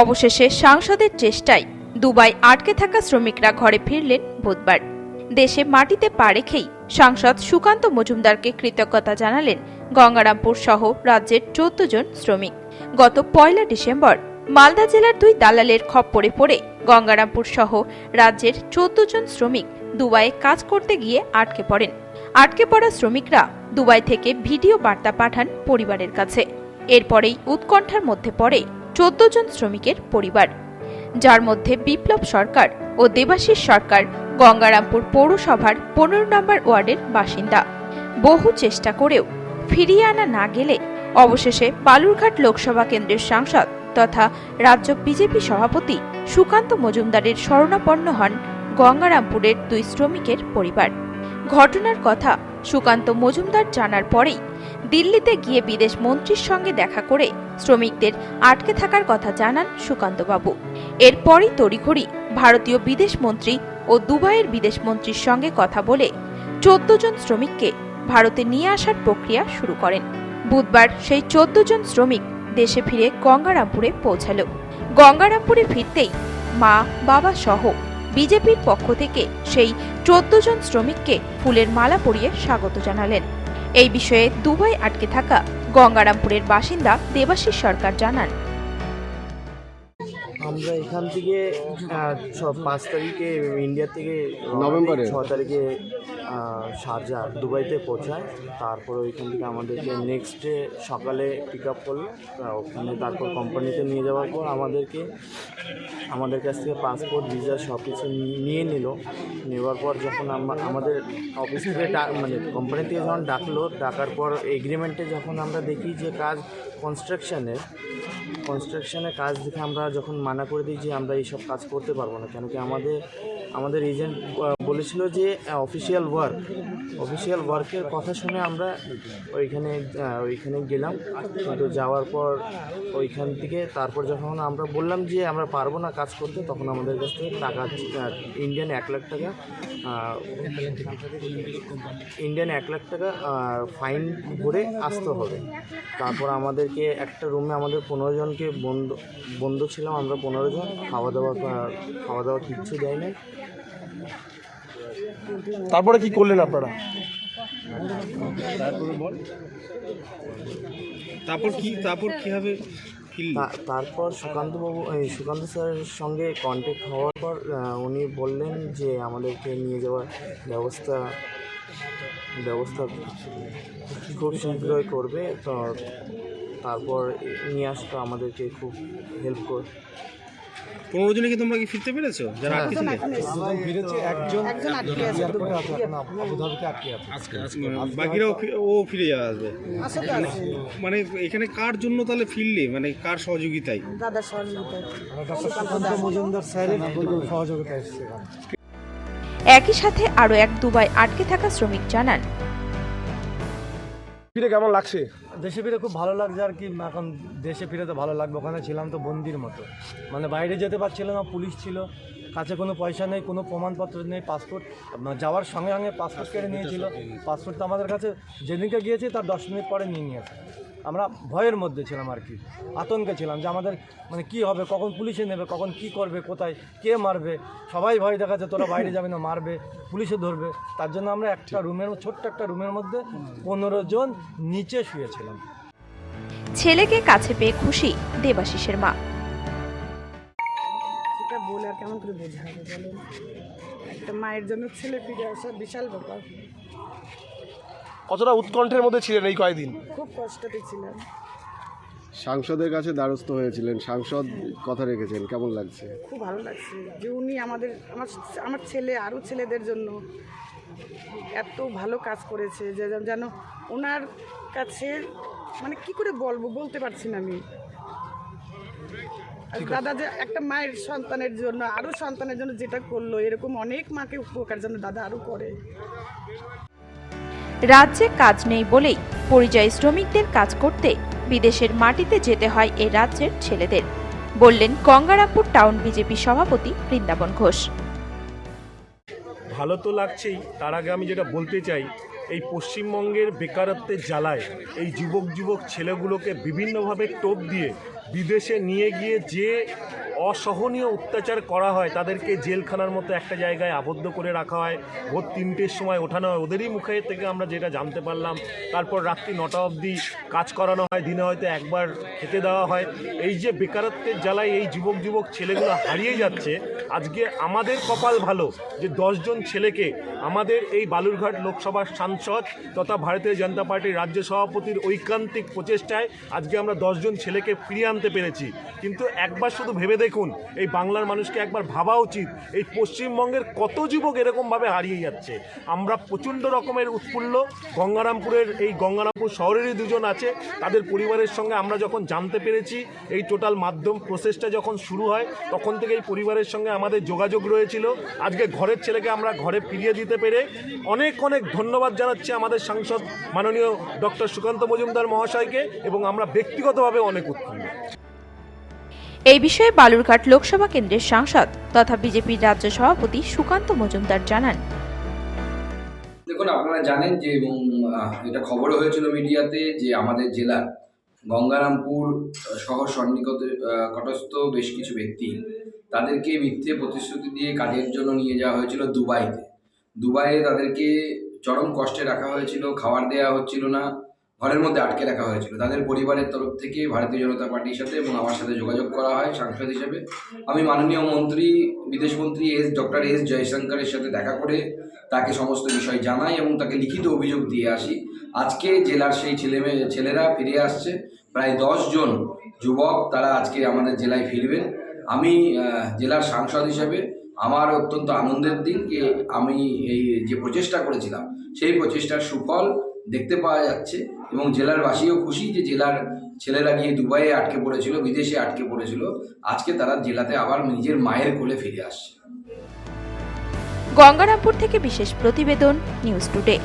অবশেষে সাংসদের চেষ্টায় দুবাই আটকে থাকা শ্রমিকরা ঘরে ফিরলেন বুধবার। দেশে মাটিতে পা রেখেই সাংসদ সুকান্ত মজুমদারকে কৃতজ্ঞতা জানালেন গঙ্গারামপুর সহ রাজ্যের চোদ্দ জন শ্রমিক। গত পয়লা ডিসেম্বর মালদা জেলার দুই দালালের খপ্পরে পড়ে গঙ্গারামপুর সহ রাজ্যের চোদ্দ জন শ্রমিক দুবাইয়ে কাজ করতে গিয়ে আটকে পড়েন। আটকে পড়া শ্রমিকরা দুবাই থেকে ভিডিও বার্তা পাঠান পরিবারের কাছে। এরপরেই উৎকণ্ঠার মধ্যে পড়ে চোদ্দ জন শ্রমিকের পরিবার। যার মধ্যে বিপ্লব সরকার ও দেবাশিস সরকার, গঙ্গারামপুর পৌরসভার পনেরো নম্বর ওয়ার্ডের বাসিন্দা। বহু চেষ্টা করেও ফিরিয়ে আনা না গেলে অবশেষে বালুরঘাট লোকসভা কেন্দ্রের সাংসদ তথা রাজ্য বিজেপি সভাপতি সুকান্ত মজুমদারের শরণাপন্ন হন গঙ্গারামপুরের দুই শ্রমিকের পরিবার। ঘটনার কথা সুকান্ত মজুমদার জানার পরেই দিল্লিতে গিয়ে বিদেশ মন্ত্রীর সঙ্গে দেখা করে শ্রমিকদের আটকে থাকার কথা জানান সুকান্তবাবু। এরপরই তড়িঘড়ি ভারতীয় বিদেশ মন্ত্রী ও দুবাইয়ের বিদেশ মন্ত্রীর সঙ্গে কথা বলে চোদ্দ জন শ্রমিককে ভারতে নিয়ে আসার প্রক্রিয়া শুরু করেন। বুধবার সেই চোদ্দ জন শ্রমিক দেশে ফিরে গঙ্গারামপুরে পৌঁছালো। গঙ্গারামপুরে ফিরতেই মা, বাবা সহ বিজেপির পক্ষ থেকে সেই চোদ্দ জন শ্রমিককে ফুলের মালা পরিয়ে স্বাগত জানালেন। এই বিষয়ে দুবাই আটকে থাকা গঙ্গারামপুরের বাসিন্দা দেবাশিস সরকার জানান। আমরা এখান থেকে পাঁচ তারিখে ইন্ডিয়া থেকে নভেম্বরে? ছ তারিখে শারজা দুবাইতে পৌঁছায়। তারপর ওইখান থেকে আমাদেরকে নেক্সট ডে সকালে পিক আপ করল। ওখানে তারপর কোম্পানিতে নিয়ে যাওয়ার পর আমাদেরকে আমাদের কাছ থেকে পাসপোর্ট ভিসা সব কিছু নিয়ে নিল। নেওয়ার পর যখন আমরা আমাদের অফিস থেকে মানে কোম্পানি থেকে যখন ডাকলো ডাকার পর এগ্রিমেন্টে যখন আমরা দেখি যে কাজ কনস্ট্রাকশনের কনস্ট্রাকশনের কাজ দেখে আমরা যখন মানা করে দিই যে আমরা এইসব কাজ করতে পারব না, কেন কি আমাদের আমাদের এজেন্ট বলেছিল যে অফিসিয়াল ওয়ার্ক অফিসিয়াল ওয়ার্কের কথা শুনে আমরা ওইখানে ওইখানে গেলাম। কিন্তু যাওয়ার পর ওইখান থেকে, তারপর যখন আমরা বললাম যে, আমরা পারব না কাজ করতে, তখন আমাদের কাছ থেকে টাকা ইন্ডিয়ান এক লাখ টাকা ইন্ডিয়ান এক লাখ টাকা ফাইন ভরে আসতে হবে। তারপর আমাদেরকে একটা রুমে আমাদের পনেরো জনকে বন্ধ বন্ধ ছিলাম আমরা পনেরো জন। খাওয়া দাওয়া খাওয়া দাওয়া কিচ্ছু দেয় নাই তারপরে কি করলেন আপনারা? তারপর কি তারপর কীভাবে তারপর সুকান্তবাবু এই সুকান্ত স্যারের সঙ্গে কন্ট্যাক্ট হওয়ার পর উনি বললেন যে আমাদেরকে নিয়ে যাওয়ার ব্যবস্থা ব্যবস্থা খুব শীঘ্রই করবে তো তারপর নিয়ে আসতো আমাদেরকে খুব হেল্প কর পনেরো জনে কি তোমরা কি ফিরতে পেরেছ? যারা আটকে ছিলে? ফিরেছে একজন আবুধাবিতে আটকে আছে। বাকিরাও ও ফিরে যাওয়া আসবে। মানে এখানে কার জন্য তাহলে ফিরলি? মানে কার সহযোগিতায়? দাদার সহযোগিতায়। মজুমদার স্যারের সহযোগিতা একই সাথে আরও এক দুবাই আটকে থাকা শ্রমিক জানান। ফিরে কেমন লাগছে? দেশে ফিরে খুব ভালো লাগছে আর কি এখন দেশে ফিরে তো ভালো লাগবে ওখানে ছিলাম তো বন্দির মতো। মানে বাইরে যেতে পারছিল না পুলিশ ছিল কাছে কোনো পয়সা নেই কোনো প্রমাণপত্র নেই পাসপোর্ট যাওয়ার সঙ্গে সঙ্গে পাসপোর্ট কেড়ে নিয়েছিল। পাসপোর্ট তো আমাদের কাছে যেদিনকে গিয়েছি তার দশ মিনিট পরে নিয়ে নিয়েছে। আমরা ভয়ের মধ্যে ছিলাম আর কি আতঙ্কে ছিলাম যে আমাদের মানে কি হবে কখন পুলিশে নেবে কখন কি করবে কোথায় কে মারবে সবাই ভয় দেখাচ্ছে তোরা বাইরে যাবে না মারবে পুলিশে ধরবে। তার জন্য আমরা একটা রুমের ছোট্ট একটা রুমের মধ্যে পনেরো জন নিচে শুয়েছিলাম। ছেলেকে কাছে পেয়ে খুশি দেবাশিসের মা। সেটা বলে আর কেমন করে বোঝাবে বলেন? একটা মায়ের জন্য ছেলে ফিরে আসা বিশাল ব্যাপার। কতটা উৎকণ্ঠের মধ্যে ছিলেন এই কয়েকদিন? খুব কষ্টতে ছিলাম সাংসদের কাছে দ্বারস্থ হয়েছিলেন সাংসদ কথা রেখেছেন কেমন লাগছে? খুব ভালো লাগছে যে উনি আমাদের আমার আমার ছেলে আরও ছেলেদের জন্য এত ভালো কাজ করেছে যে যেন- যেন ওনার কাছে মানে কি করে বলব বলতে পারছি না আমি। আর দাদা যে একটা মায়ের সন্তানের জন্য আরও সন্তানের জন্য যেটা করল এরকম অনেক মাকে উপকার জন্য দাদা আরও করে। রাজ্যে কাজ নেই বলেই পরিযায়ী শ্রমিকদের কাজ করতে বিদেশের মাটিতে যেতে হয় এ রাজ্যের ছেলেদের, বললেন গঙ্গারামপুর টাউন বিজেপি সভাপতি বৃন্দাবন ঘোষ। ভালো তো লাগছেই, তার আগে আমি যেটা বলতে চাই এই পশ্চিমবঙ্গের বেকারত্বের জ্বালায় এই যুবক যুবক ছেলেগুলোকে বিভিন্নভাবে টোপ দিয়ে বিদেশে নিয়ে গিয়ে যে অসহনীয় অত্যাচার করা হয়, তাদেরকে জেলখানার মতো একটা জায়গায় আবদ্ধ করে রাখা হয়। ভোর তিনটের সময় ওঠানো হয়। ওদেরই মুখে থেকে আমরা যেটা জানতে পারলাম, তারপর রাত্রি নটা অবধি কাজ করানো হয়। দিনে হয়তো একবার খেতে দেওয়া হয়। এই যে বেকারত্বের জ্বালায় এই যুবক যুবক ছেলেগুলো হারিয়ে যাচ্ছে, আজকে আমাদের কপাল ভালো যে দশজন ছেলেকে আমাদের এই বালুরঘাট লোকসভার সাংসদ তথা ভারতীয় জনতা পার্টির রাজ্য সভাপতির ঐকান্তিক প্রচেষ্টায় আজকে আমরা দশজন ছেলেকে ফিরিয়ে আনতে পেরেছি। কিন্তু একবার শুধু ভেবে দেখুন, এই বাংলার মানুষকে একবার ভাবা উচিত, এই পশ্চিমবঙ্গের কত যুবক এরকমভাবে হারিয়ে যাচ্ছে। আমরা প্রচণ্ড রকমের উৎফুল্ল, গঙ্গারামপুরের এই গঙ্গারামপুর শহরেরই দুজন আছে, তাদের পরিবারের সঙ্গে আমরা যখন জানতে পেরেছি, এই টোটাল মাধ্যম প্রসেসটা যখন শুরু হয়, তখন থেকে এই পরিবারের সঙ্গে আমাদের যোগাযোগ রয়েছিল। আজকে ঘরের ছেলেকে আমরা ঘরে ফিরিয়ে দিতে পেরে অনেক অনেক ধন্যবাদ জানাচ্ছি আমাদের সাংসদ মাননীয় ডক্টর সুকান্ত মজুমদার মহাশয়কে এবং আমরা ব্যক্তিগতভাবে অনেক উৎফুল্ল। এই বিষয়ে বালুরঘাট লোকসভা কেন্দ্রের সাংসদ তথা বিজেপির রাজ্য সভাপতি সুকান্ত মজুমদার জানান। দেখুন আপনারা জানেন যে এবং এটা খবর হয়েছিল মিডিয়াতে যে আমাদের জেলার গঙ্গারামপুর শহর সন্নিকট আহ, কটস্থ বেশ কিছু ব্যক্তি তাদেরকে মিথ্যে প্রতিশ্রুতি দিয়ে কাজের জন্য নিয়ে যাওয়া হয়েছিল দুবাইতে। দুবাইয়ে তাদেরকে চরম কষ্টে রাখা হয়েছিল, খাবার দেওয়া হচ্ছিল না, ঘরের মধ্যে আটকে রাখা হয়েছিল। তাদের পরিবারের তরফ থেকে ভারতীয় জনতা পার্টির সাথে এবং আমার সাথে যোগাযোগ করা হয় সাংসদ হিসেবে। আমি মাননীয় মন্ত্রী বিদেশমন্ত্রী এস, ডক্টর এস জয়শঙ্করের সাথে দেখা করে তাকে সমস্ত বিষয় জানাই এবং তাকে লিখিত অভিযোগ দিয়ে আসি। আজকে জেলার সেই ছেলে ছেলেরা ফিরে আসছে। প্রায় দশ জন যুবক তারা আজকে আমাদের জেলায় ফিরবেন। আমি জেলার সাংসদ হিসেবে আমার অত্যন্ত আনন্দের দিন আমি এই যে প্রচেষ্টা করেছিলাম সেই প্রচেষ্টার সুফল দেখতে পাওয়া যাচ্ছে এবং জেলার বাসীও খুশি যে জেলার ছেলেরা গিয়ে দুবাইয়ে আটকে পড়েছিল, বিদেশে আটকে পড়েছিল। আজকে তারা জেলাতে আবার নিজের মায়ের কোলে ফিরে আসছে। গঙ্গারামপুর থেকে বিশেষ প্রতিবেদন, নিউজ টুডে।